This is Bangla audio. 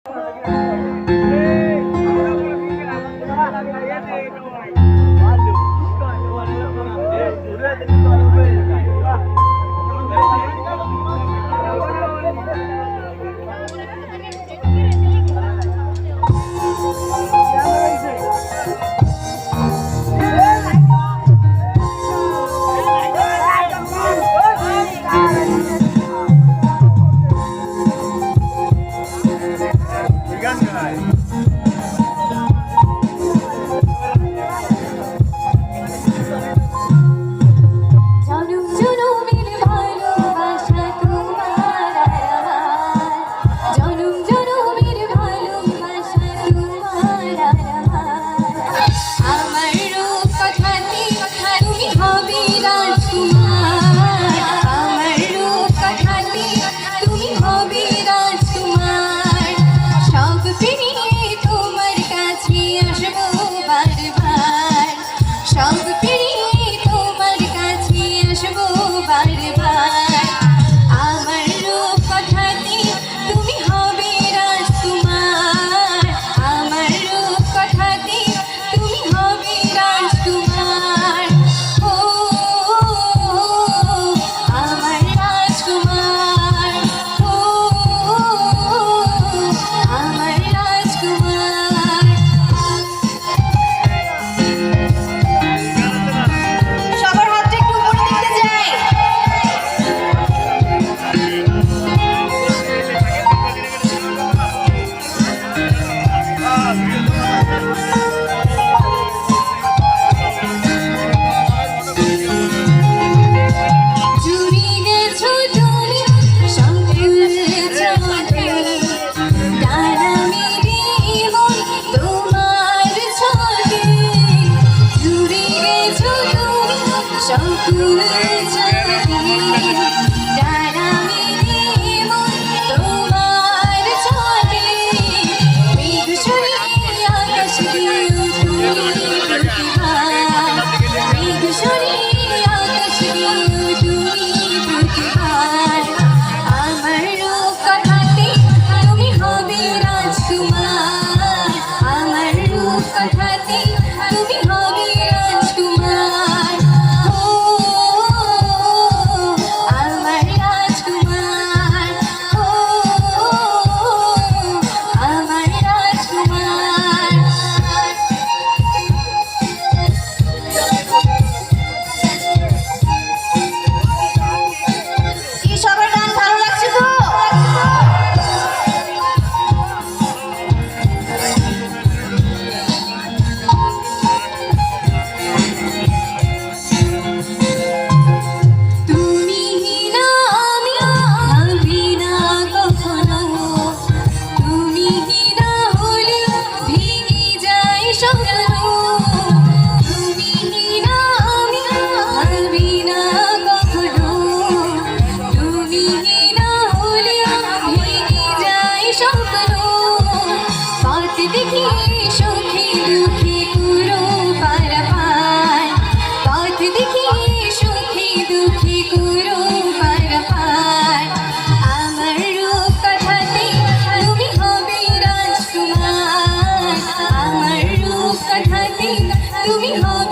Waduh, udah 小肚子。দুঃখী গুরু পার আমার রূপ তুমি হবে রাজকুমার তুমি হবে